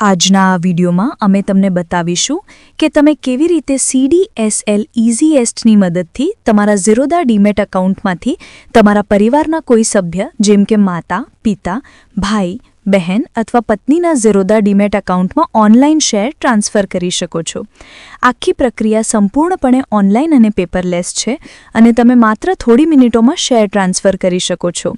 આજના આ વિડીયોમાં અમે તમને બતાવીશું કે તમે કેવી રીતે સીડીએસએલ ઇઝીએસ્ટની મદદથી તમારા ઝીરોદા ડીમેટ એકાઉન્ટમાંથી તમારા પરિવારના કોઈ સભ્ય જેમ કે માતા, પિતા, ભાઈ બહેન અથવા પત્નીના ઝીરોદા ડીમેટ એકાઉન્ટમાં ઓનલાઈન શેર ટ્રાન્સફર કરી શકો છો. આખી પ્રક્રિયા સંપૂર્ણપણે ઓનલાઈન અને પેપરલેસ છે અને તમે માત્ર થોડી મિનિટોમાં શેર ટ્રાન્સફર કરી શકો છો.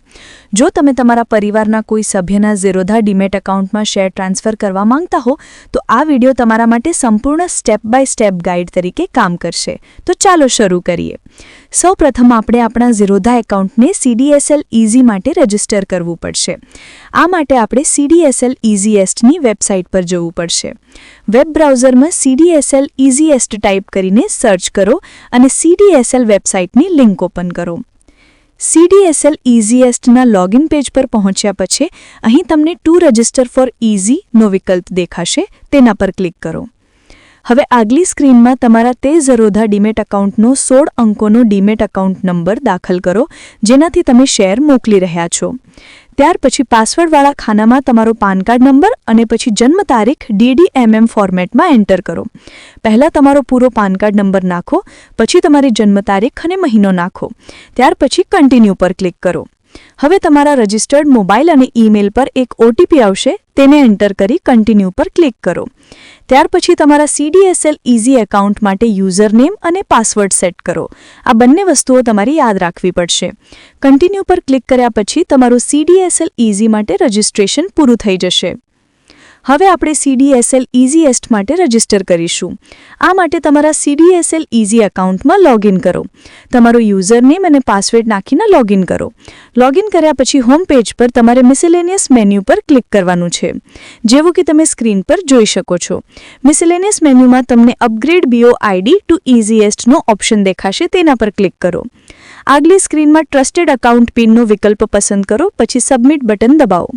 જો તમે તમારા પરિવારના કોઈ સભ્યના ઝીરોધા ડીમેટ એકાઉન્ટમાં શેર ટ્રાન્સફર કરવા માંગતા હો, તો આ વીડિયો તમારા માટે સંપૂર્ણ સ્ટેપ બાય સ્ટેપ ગાઈડ તરીકે કામ કરશે. તો ચાલો શરૂ કરીએ. સૌપ્રથમ આપણે આપણા ઝીરોધા એકાઉન્ટને સીડીએસએલ ઇઝી માટે રજિસ્ટર કરવું પડશે. આ માટે આપણે સીડીએસએલ ઇઝીએસ્ટની વેબસાઇટ પર જવું પડશે. વેબ બ્રાઉઝરમાં સીડીએસએલ ઇઝીએસ્ટ ટાઈપ કરીને સર્ચ કરો અને સીડીએસએલ વેબસાઇટની લિંક ઓપન કરો. સીડીએસએલ ઇઝીએસ્ટના લોગિન પેજ પર પહોંચ્યા પછી અહીં તમને ટુ રજિસ્ટર ફોર ઇઝી નો વિકલ્પ દેખાશે. તેના પર ક્લિક કરો. હવે આગલી સ્ક્રીનમાં તમારા તે ઝરોધા ડીમેટ એકાઉન્ટનો સોળ અંકોનો ડીમેટ એકાઉન્ટ નંબર દાખલ કરો, જેનાથી તમે શેર મોકલી રહ્યા છો. ત્યાર પછી પાસવર્ડવાળા ખાનામાં તમારો પાન કાર્ડ નંબર અને પછી જન્મ તારીખ ડીડીએમએમ ફોર્મેટમાં એન્ટર કરો. પહેલાં તમારો પૂરો પાન કાર્ડ નંબર નાખો, પછી તમારી જન્મ તારીખ અને મહિનો નાખો. ત્યાર પછી કન્ટિન્યુ પર ક્લિક કરો. હવે તમારા રજિસ્ટર્ડ મોબાઈલ અને ઈમેલ પર એક ઓટીપી આવશે, તેને એન્ટર કરી કન્ટિન્યુ પર ક્લિક કરો. ત્યાર પછી તમારા સીડીએસએલ ઇઝી એકાઉન્ટ માટે યુઝરનેમ અને પાસવર્ડ સેટ કરો. આ બંને વસ્તુઓ તમારી યાદ રાખવી પડશે. કન્ટિન્યુ પર ક્લિક કર્યા પછી તમારું સીડીએસએલ ઇઝી માટે રજિસ્ટ્રેશન પૂરું થઈ જશે. હવે આપણે સીડીએસએલ ઇઝીએસ્ટ માટે રજિસ્ટર કરીશું. આ માટે તમારા સીડીએસએલ ઇઝી એકાઉન્ટમાં લોગિન કરો. તમારો યુઝરનેમ અને પાસવર્ડ નાખીને લોગિન કરો. લોગિન કર્યા પછી હોમ પેજ પર તમારે મિસેલેનિયસ મેન્યુ પર ક્લિક કરવાનું છે. જેવું કે તમે સ્ક્રીન પર જોઈ શકો છો. મિસેલેનિયસ મેન્યુમાં તમને અપગ્રેડ બીઓ આઈડી ટુ ઇઝીએસ્ટનો ઓપ્શન દેખાશે તેના પર ક્લિક કરો. આગલી સ્ક્રીનમાં ટ્રસ્ટેડ એકાઉન્ટ પિનનો વિકલ્પ પસંદ કરો, પછી સબમિટ બટન દબાવો.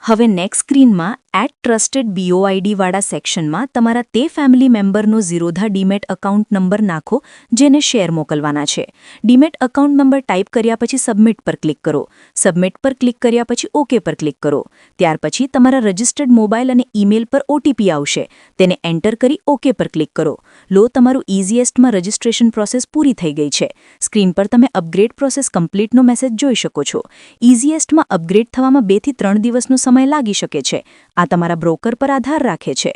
હવે નેક્સ્ટ સ્ક્રીનમાં એટ ટ્રસ્ટેડ બીઓઆઈડી વાળા સેક્શનમાં તમારા તે ફેમિલી મેમ્બરનો ઝીરોધા ડીમેટ એકાઉન્ટ નંબર નાખો, જેને શેર મોકલવાના છે. ડીમેટ એકાઉન્ટ નંબર ટાઈપ કર્યા પછી સબમિટ પર ક્લિક કરો. સબમિટ પર ક્લિક કર્યા પછી ઓકે પર ક્લિક કરો. ત્યાર પછી તમારા રજિસ્ટર્ડ મોબાઈલ અને ઈમેલ પર ઓટીપી આવશે. તેને એન્ટર કરી ઓકે પર ક્લિક કરો. લો, તમારું ઇઝીએસ્ટમાં રજિસ્ટ્રેશન પ્રોસેસ પૂરી થઈ ગઈ છે. સ્ક્રીન પર તમે અપગ્રેડ પ્રોસેસ કમ્પ્લીટનો મેસેજ જોઈ શકો છો. ઇઝીએસ્ટમાં અપગ્રેડ થવામાં બેથી ત્રણ દિવસનો સમય લાગી શકે છે. આ તમારા બ્રોકર પર આધાર રાખે છે.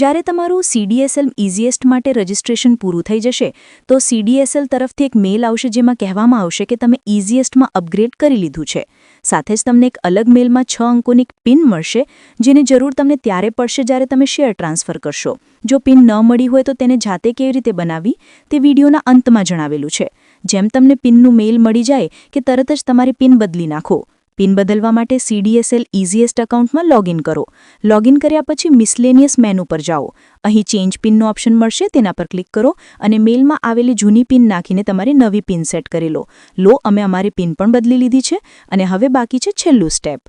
જ્યારે તમારું સીડીએસએલ ઇઝીએસ્ટ માટે રજિસ્ટ્રેશન પૂરું થઈ જશે, તો સીડીએસએલ તરફથી એક મેલ આવશે જેમાં કહેવામાં આવશે કે તમે ઇઝીએસ્ટમાં અપગ્રેડ કરી લીધું છે. સાથે જ તમને એક અલગ મેલમાં છ અંકોની પિન મળશે, જેની જરૂર તમને ત્યારે પડશે જ્યારે તમે શેર ટ્રાન્સફર કરશો. જો પિન ન મળી હોય તો તેને જાતે કેવી રીતે બનાવી, તે વિડીયોના અંતમાં જણાવેલું છે. જેમ તમને પિનનું મેલ મળી જાય કે તરત જ તમારી પિન બદલી નાખો. પિન બદલવા માટે સીડીએસએલ ઇઝીએસ્ટ એકાઉન્ટમાં લોગિન કરો. લોગિન કર્યા પછી મિસલેનિયસ મેનુ પર જાઓ. અહીં ચેન્જ પિનનો ઓપ્શન મળશે, તેના પર ક્લિક કરો અને મેલમાં આવેલી જૂની પિન નાખીને તમારી નવી પિન સેટ કરી લો. લો, અમે અમારી પિન પણ બદલી લીધી છે અને હવે બાકી છે છેલ્લું સ્ટેપ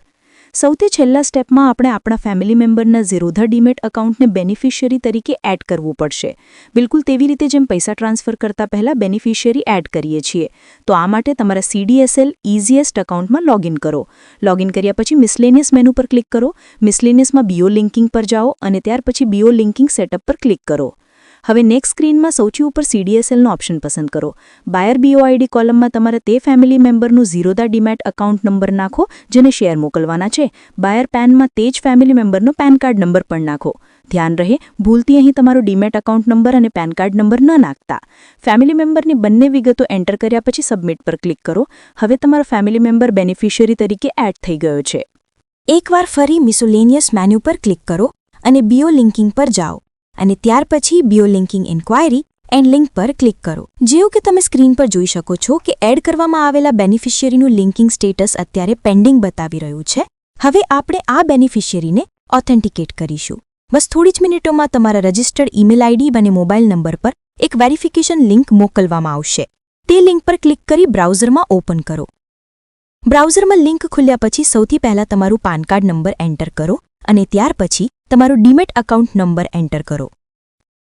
સૌથી છેલ્લા સ્ટેપમાં આપણે આપણા ફેમિલી મેમ્બરના ઝીરોધા ડીમેટ એકાઉન્ટને બેનિફિશિયરી તરીકે એડ કરવું પડશે. બિલકુલ તેવી રીતે જેમ પૈસા ટ્રાન્સફર કરતા પહેલાં બેનિફિશિયરી એડ કરીએ છીએ. તો આ માટે તમારા સીડીએસએલ ઇઝીએસ્ટ એકાઉન્ટમાં લોગિન કરો. લોગિન કર્યા પછી મિસલેનિયસ મેનુ પર ક્લિક કરો. મિસલેનિયસમાં બીઓ લિંકિંગ પર જાઓ અને ત્યાર પછી બીઓ લિંકિંગ સેટઅપ પર ક્લિક કરો. હવે નેક્સ્ટ સ્ક્રીનમાં સૌથી ઉપર સીડીએસએલનો ઓપ્શન પસંદ કરો. બાયર બીઓઆઈડી કોલમમાં તમારે તે ફેમિલી મેમ્બરનું ઝીરોદા ડીમેટ એકાઉન્ટ નંબર નાખો, જેને શેર મોકલવાના છે. બાયર પેનમાં તે જ ફેમિલી મેમ્બરનો પેન કાર્ડ નંબર પણ નાખો. ધ્યાન રહે, ભૂલથી અહીં તમારો ડીમેટ એકાઉન્ટ નંબર અને પેન કાર્ડ નંબર ન નાખતા. ફેમિલી મેમ્બરની બંને વિગતો એન્ટર કર્યા પછી સબમિટ પર ક્લિક કરો. હવે તમારો ફેમિલી મેમ્બર બેનિફિશિયરી તરીકે એડ થઈ ગયો છે. એકવાર ફરી મિસોલેનિયસ મેન્યુ પર ક્લિક કરો અને બીઓ લિંકિંગ પર જાઓ. અને ત્યાર પછી BO linking linking inquiry and link પર ક્લિક કરો. જેવું કે તમે સ્ક્રીન પર જોઈ શકો છો કે એડ કરવામાં આવેલા બેનિફિશિયરીનું લિંકિંગ સ્ટેટસ અત્યારે પેન્ડિંગ બતાવી રહ્યું છે. હવે આપણે આ બેનિફિશિયરીને ઓથેન્ટિકેટ કરીશું. બસ થોડી જ મિનિટોમાં તમારા રજિસ્ટર્ડ ઈમેલ આઈડી અને મોબાઈલ નંબર પર એક વેરિફિકેશન લિંક મોકલવામાં આવશે. તે લિંક પર ક્લિક કરી બ્રાઉઝરમાં ઓપન કરો. બ્રાઉઝરમાં લિંક ખુલ્યા પછી સૌથી પહેલા તમારું પાન કાર્ડ નંબર એન્ટર કરો અને ત્યાર પછી તમારો ડીમેટ એકાઉન્ટ નંબર એન્ટર કરો.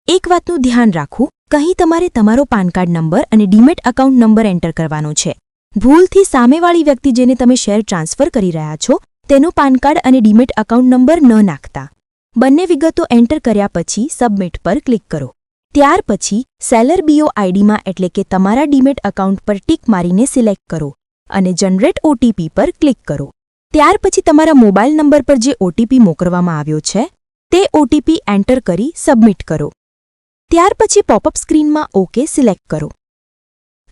એક વાતનું ધ્યાન રાખવું કહી તમારે તમારો પાન કાર્ડ નંબર અને ડીમેટ એકાઉન્ટ નંબર એન્ટર કરવાનો છે. ભૂલથી સામેવાળી વ્યક્તિ જેને તમે શેર ટ્રાન્સફર કરી રહ્યા છો, તેનો પાન કાર્ડ અને ડીમેટ એકાઉન્ટ નંબર ન નાખતા. બંને વિગતો એન્ટર કર્યા પછી સબમિટ પર ક્લિક કરો. ત્યાર પછી સેલર બીઓ આઈડીમાં એટલે કે તમારા ડીમેટ એકાઉન્ટ પર ટીક મારીને સિલેક્ટ કરો અને જનરેટ ઓટીપી પર ક્લિક કરો. ત્યાર પછી તમારા મોબાઈલ નંબર પર જે ઓટીપી મોકલવામાં આવ્યો છે, તે ઓટીપી એન્ટર કરી સબમિટ કરો. ત્યાર પછી પોપઅપ સ્ક્રીનમાં ઓકે સિલેક્ટ કરો.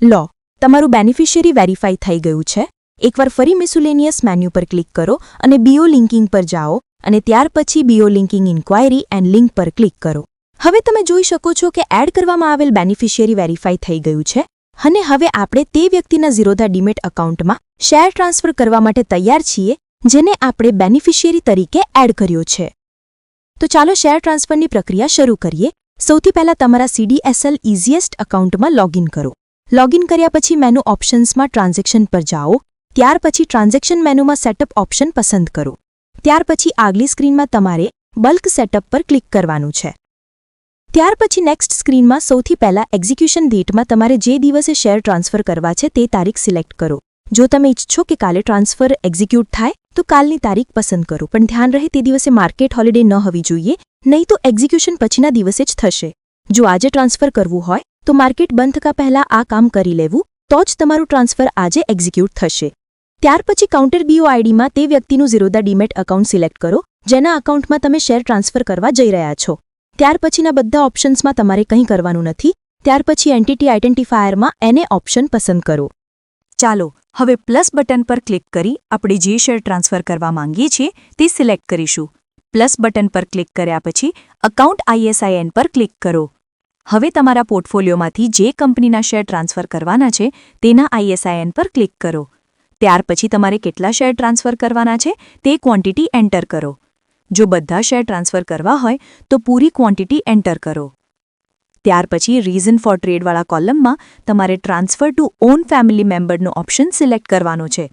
લો, તમારું બેનિફિશિયરી વેરીફાઈ થઈ ગયું છે. એકવાર ફરી મિસુલેનિયસ મેન્યુ પર ક્લિક કરો અને બીઓ લિંકિંગ પર જાઓ અને ત્યાર પછી BO linking inquiry and link પર ક્લિક કરો. હવે તમે જોઈ શકો છો કે એડ કરવામાં આવેલ બેનિફિશિયરી વેરીફાઈ થઈ ગયું છે. અને હવે આપણે તે વ્યક્તિના ઝીરોધા ડીમેટ એકાઉન્ટમાં શેર ટ્રાન્સફર કરવા માટે તૈયાર છીએ, જેને આપણે બેનિફિશિયરી તરીકે એડ કર્યો છે. તો ચાલો શેર ટ્રાન્સફરની પ્રક્રિયા શરૂ કરીએ. સૌથી પહેલા તમારા સીડીએસએલ ઇઝીએસ્ટ એકાઉન્ટમાં લોગિન કરો. લોગિન કર્યા પછી મેનુ ઓપ્શન્સમાં ટ્રાન્ઝેક્શન પર જાઓ. ત્યાર પછી ટ્રાન્ઝેક્શન મેનુમાં સેટઅપ ઓપ્શન પસંદ કરો. ત્યાર પછી આગલી સ્ક્રીનમાં તમારે બલ્ક સેટઅપ પર ક્લિક કરવાનું છે. ત્યાર પછી નેક્સ્ટ સ્ક્રીનમાં સૌથી પહેલાં એક્ઝિક્યુશન ડેટમાં તમારે જે દિવસે શેર ટ્રાન્સફર કરવા છે તે તારીખ સિલેક્ટ કરો. જો તમે ઈચ્છો કે કાલે ટ્રાન્સફર એક્ઝિક્યુટ થાય, તો કાલની તારીખ પસંદ કરો. પણ ધ્યાન રહે તે દિવસે માર્કેટ હોલિડે ન હોવી જોઈએ, નહીં તો એક્ઝિક્યુશન પછીના દિવસે જ થશે. જો આજે ટ્રાન્સફર કરવું હોય, તો માર્કેટ બંધ થતા પહેલાં આ કામ કરી લેવું, તો જ તમારું ટ્રાન્સફર આજે એક્ઝિક્યુટ થશે. ત્યાર પછી કાઉન્ટર બીઓ આઈડીમાં તે વ્યક્તિનું ઝીરોદા ડીમેટ એકાઉન્ટ સિલેક્ટ કરો, જેના એકાઉન્ટમાં તમે શેર ટ્રાન્સફર કરવા જઈ રહ્યા છો. ત્યાર પછીના બધા ઓપ્શન્સમાં તમારે કંઈ કરવાનું નથી. ત્યાર પછી એન્ટિટી આઇડેન્ટિફાયરમાં એને ઓપ્શન પસંદ કરો. ચાલો, હવે પ્લસ બટન પર ક્લિક કરી આપણે જે શેર ટ્રાન્સફર કરવા માંગીએ છીએ તે સિલેક્ટ કરીશું. પ્લસ બટન પર ક્લિક કર્યા પછી અકાઉન્ટ આઈએસઆઈએન પર ક્લિક કરો. હવે તમારા પોર્ટફોલિયોમાંથી જે કંપનીના શેર ટ્રાન્સફર કરવાના છે તેના આઈએસઆઈએન પર ક્લિક કરો. ત્યાર પછી તમારે કેટલા શેર ટ્રાન્સફર કરવાના છે તે ક્વોન્ટિટી એન્ટર કરો. જો બધા શેર ટ્રાન્સફર કરવા હોય, તો પૂરી ક્વોન્ટિટી એન્ટર કરો. ત્યાર પછી રીઝન ફોર ટ્રેડવાળા કોલમમાં તમારે ટ્રાન્સફર ટુ ઓન ફેમિલી મેમ્બરનો ઓપ્શન સિલેક્ટ કરવાનો છે.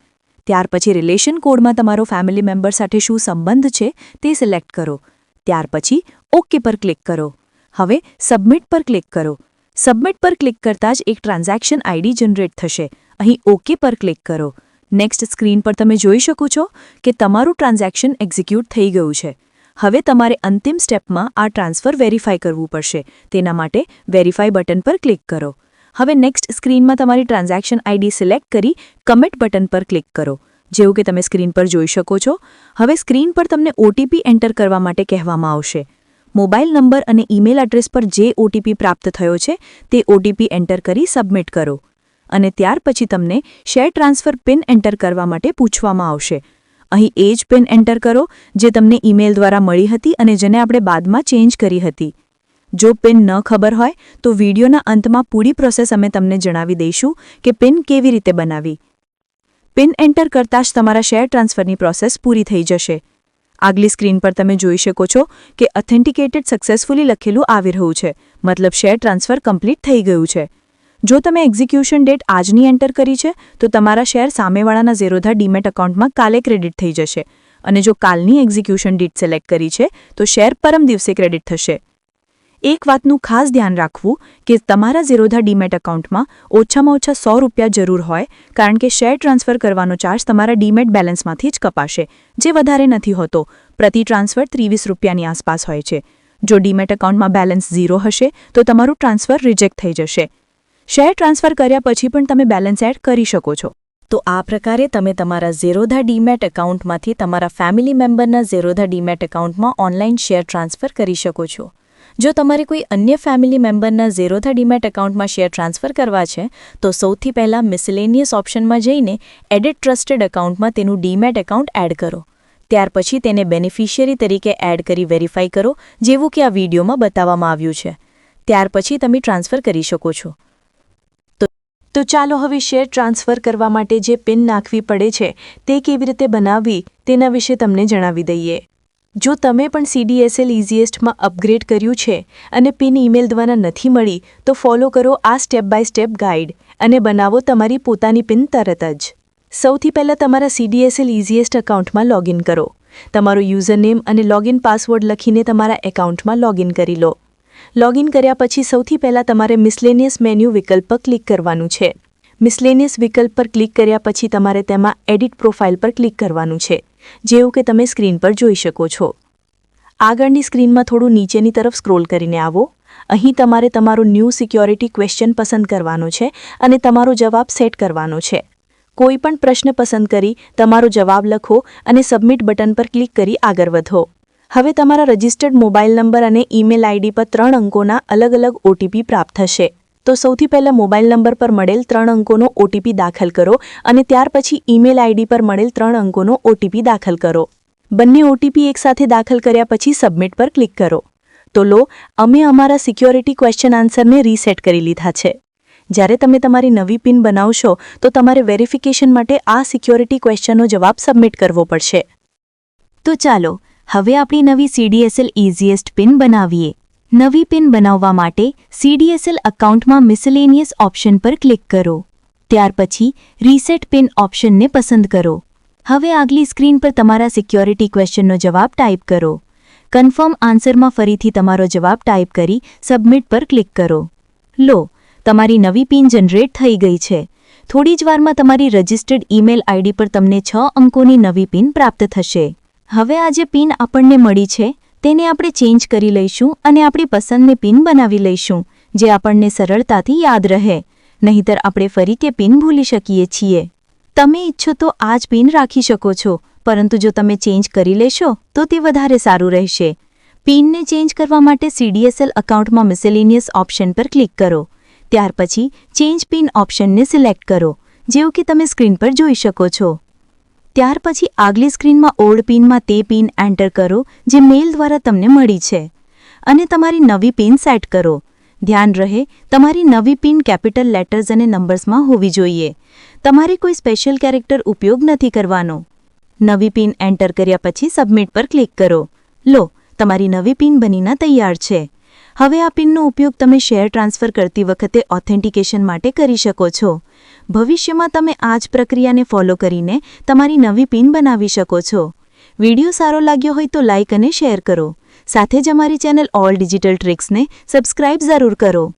ત્યાર પછી રિલેશન કોડમાં તમારો ફેમિલી મેમ્બર સાથે શું સંબંધ છે તે સિલેક્ટ કરો. ત્યાર પછી ઓકે પર ક્લિક કરો. હવે સબમિટ પર ક્લિક કરો. સબમિટ પર ક્લિક કરતાં જ એક ટ્રાન્ઝેક્શન આઈડી જનરેટ થશે. અહીં ઓકે પર ક્લિક કરો. નેક્સ્ટ સ્ક્રીન પર તમે જોઈ શકો છો કે તમારું ટ્રાન્ઝેક્શન એક્ઝિક્યુટ થઈ ગયું છે. હવે તમારે અંતિમ સ્ટેપમાં આ ટ્રાન્સફર વેરીફાઈ કરવું પડશે. તેના માટે વેરીફાઈ બટન પર ક્લિક કરો. હવે નેક્સ્ટ સ્ક્રીનમાં તમારી ટ્રાન્ઝેક્શન આઈડી સિલેક્ટ કરી કમિટ બટન પર ક્લિક કરો. જેવું કે તમે સ્ક્રીન પર જોઈ શકો છો. હવે સ્ક્રીન પર તમને ઓટીપી એન્ટર કરવા માટે કહેવામાં આવશે. મોબાઈલ નંબર અને ઈમેલ એડ્રેસ પર જે ઓટીપી પ્રાપ્ત થયો છે, તે ઓટીપી એન્ટર કરી સબમિટ કરો. અને ત્યાર પછી તમને શેર ટ્રાન્સફર પિન એન્ટર કરવા માટે પૂછવામાં આવશે. અહીં એ જ પિન એન્ટર કરો, જે તમને ઈમેલ દ્વારા મળી હતી અને જેને આપણે બાદમાં ચેન્જ કરી હતી. જો પિન ન ખબર હોય, તો વિડીયોના અંતમાં પૂરી પ્રોસેસ અમે તમને જણાવી દઈશું કે પિન કેવી રીતે બનાવી. પિન એન્ટર કરતાં જ તમારા શેર ટ્રાન્સફરની પ્રોસેસ પૂરી થઈ જશે. આગલી સ્ક્રીન પર તમે જોઈ શકો છો કે ઓથેન્ટિકેટેડ સક્સેસફુલી લખેલું આવી રહ્યું છે. મતલબ શેર ટ્રાન્સફર કમ્પ્લીટ થઈ ગયું છે. જો તમે એક્ઝિક્યુશન ડેટ આજની એન્ટર કરી છે, તો તમારા શેર સામેવાળાના ઝેરોધા ડીમેટ એકાઉન્ટમાં કાલે ક્રેડિટ થઈ જશે. અને જો કાલની એક્ઝિક્યુશન ડેટ સિલેક્ટ કરી છે, તો શેર પરમ દિવસે ક્રેડિટ થશે. એક વાતનું ખાસ ધ્યાન રાખવું કે તમારા ઝીરોધા ડીમેટ એકાઉન્ટમાં ઓછામાં ઓછા સો રૂપિયા જરૂર હોય, કારણ કે શેર ટ્રાન્સફર કરવાનો ચાર્જ તમારા ડીમેટ બેલેન્સમાંથી જ કપાશે, જે વધારે નથી હોતો. પ્રતિ ટ્રાન્સફર ત્રીવીસ રૂપિયાની આસપાસ હોય છે. જો ડીમેટ એકાઉન્ટમાં બેલેન્સ ઝીરો હશે, તો તમારું ટ્રાન્સફર રિજેક્ટ થઈ જશે. શેર ટ્રાન્સફર કર્યા પછી પણ તમે બેલેન્સ એડ કરી શકો છો. તો આ પ્રકારે તમે તમારા ઝેરોધા ડીમેટ એકાઉન્ટમાંથી તમારા ફેમિલી મેમ્બરના ઝેરોધા ડીમેટ એકાઉન્ટમાં ઓનલાઈન શેર ટ્રાન્સફર કરી શકો છો. જો તમારે કોઈ અન્ય ફેમિલી મેમ્બરના ઝેરોધા ડીમેટ એકાઉન્ટમાં શેર ટ્રાન્સફર કરવા છે, તો સૌથી પહેલાં મિસલેનિયસ ઓપ્શનમાં જઈને એડિટ ટ્રસ્ટેડ એકાઉન્ટમાં તેનું ડીમેટ એકાઉન્ટ એડ કરો. ત્યાર પછી તેને બેનિફિશિયરી તરીકે એડ કરી વેરીફાઈ કરો, જેવું કે આ વિડીયોમાં બતાવવામાં આવ્યું છે. ત્યાર પછી તમે ટ્રાન્સફર કરી શકો છો. તો ચાલો હવે શેર ટ્રાન્સફર કરવા માટે જે પિન નાખવી પડે છે, તે કેવી રીતે બનાવવી, તેના વિશે તમને જણાવી દઈએ. જો તમે પણ સીડીએસએલ ઇઝીએસ્ટમાં અપગ્રેડ કર્યું છે અને પિન ઈમેલ દ્વારા નથી મળી, તો ફોલો કરો આ સ્ટેપ બાય સ્ટેપ ગાઈડ અને બનાવો તમારી પોતાની પિન તરત જ. સૌથી પહેલાં તમારા સીડીએસએલ ઇઝીએસ્ટ એકાઉન્ટમાં લોગિન કરો. તમારો યુઝરનેમ અને લોગિન પાસવર્ડ લખીને તમારા એકાઉન્ટમાં લોગિન કરી લો. લોગિન કર્યા પછી સૌથી પહેલાં તમારે મિસલેનિયસ મેન્યુ વિકલ્પ પર ક્લિક કરવાનું છે. મિસલેનિયસ વિકલ્પ પર ક્લિક કર્યા પછી તમારે તેમાં એડિટ પ્રોફાઇલ પર ક્લિક કરવાનું છે, જેવું કે તમે સ્ક્રીન પર જોઈ શકો છો. આગળની સ્ક્રીનમાં થોડું નીચેની તરફ સ્ક્રોલ કરીને આવો. અહીં તમારે તમારું ન્યૂ સિક્યોરિટી ક્વેશ્ચન પસંદ કરવાનો છે અને તમારો જવાબ સેટ કરવાનો છે. કોઈ પણ પ્રશ્ન પસંદ કરી, તમારો જવાબ લખો અને સબમિટ બટન પર ક્લિક કરી આગળ વધો. હવે તમારા રજિસ્ટર્ડ મોબાઈલ નંબર અને ઈમેલ આઈડી પર ત્રણ અંકોના અલગ અલગ ઓટીપી પ્રાપ્ત થશે. તો સૌથી પહેલા મોબાઈલ નંબર પર મળેલ ત્રણ અંકોનો ઓટીપી દાખલ કરો અને ત્યાર પછી ઈમેલ આઈડી પર મળેલ ત્રણ અંકોનો ઓટીપી દાખલ કરો. બંને ઓટીપી એકસાથે દાખલ કર્યા પછી સબમિટ પર ક્લિક કરો. તો લો, અમે અમારા સિક્યોરિટી ક્વેશ્ચન આન્સરને રીસેટ કરી લીધા છે. જ્યારે તમે તમારી નવી પિન બનાવશો, તો તમારે વેરિફિકેશન માટે આ સિક્યોરિટી ક્વેશ્ચનનો જવાબ સબમિટ કરવો પડશે. તો ચાલો હવે આપણી નવી સીડીએસએલ ઇઝીએસ્ટ પિન બનાવીએ. નવી પિન બનાવવા માટે સીડીએસએલ એકાઉન્ટમાં મિસલેનિયસ ઓપ્શન પર ક્લિક કરો. ત્યાર પછી રીસેટ પિન ઓપ્શનને પસંદ કરો. હવે આગલી સ્ક્રીન પર તમારા સિક્યોરિટી ક્વેશ્ચનનો જવાબ ટાઈપ કરો. કન્ફર્મ આન્સરમાં ફરીથી તમારો જવાબ ટાઈપ કરી સબમિટ પર ક્લિક કરો. લો, તમારી નવી પિન જનરેટ થઈ ગઈ છે. થોડી જ વારમાં તમારી રજિસ્ટર્ડ ઈમેલ આઈડી પર તમને છ અંકોની નવી પિન પ્રાપ્ત થશે. હવે આ જે પિન આપણને મળી છે, તેને આપણે ચેન્જ કરી લઈશું અને આપણી પસંદની પિન બનાવી લઈશું, જે આપણને સરળતાથી યાદ રહે. નહીંતર આપણે ફરી કે પિન ભૂલી શકીએ છીએ. તમે ઈચ્છો તો આ જ પિન રાખી શકો છો, પરંતુ જો તમે ચેન્જ કરી લેશો, તો તે વધારે સારું રહેશે. પિનને ચેન્જ કરવા માટે સીડીએસએલ એકાઉન્ટમાં મિસેલિનિયસ ઓપ્શન પર ક્લિક કરો. ત્યાર પછી ચેન્જ પિન ઓપ્શનને સિલેક્ટ કરો, જેવું કે તમે સ્ક્રીન પર જોઈ શકો છો. ત્યાર પછી આગલી સ્ક્રીનમાં ઓલ્ડ પિનમાં તે પિન એન્ટર કરો, જે મેલ દ્વારા તમને મળી છે. અને તમારી નવી પિન સેટ કરો. ધ્યાન રહે, તમારી નવી પિન કેપિટલ લેટર્સ અને નંબર્સમાં હોવી જોઈએ. તમારે કોઈ સ્પેશિયલ કેરેક્ટર ઉપયોગ નથી કરવાનો. નવી પિન એન્ટર કર્યા પછી સબમિટ પર ક્લિક કરો. લો, તમારી નવી પિન બનીના તૈયાર છે. હવે આ પિનનો ઉપયોગ તમે શેર ટ્રાન્સફર કરતી વખતે ઓથેન્ટિકેશન માટે કરી શકો છો. ભવિષ્યમાં તમે આ જ પ્રક્રિયાને ફોલો કરીને તમારી નવી પિન બનાવી શકો છો. વિડિયો સારો લાગ્યો હોય તો લાઇક અને શેર કરો. સાથે જ અમારી ચેનલ ઓલ ડિજિટલ ટ્રિક્સને સબસ્ક્રાઇબ જરૂર કરો.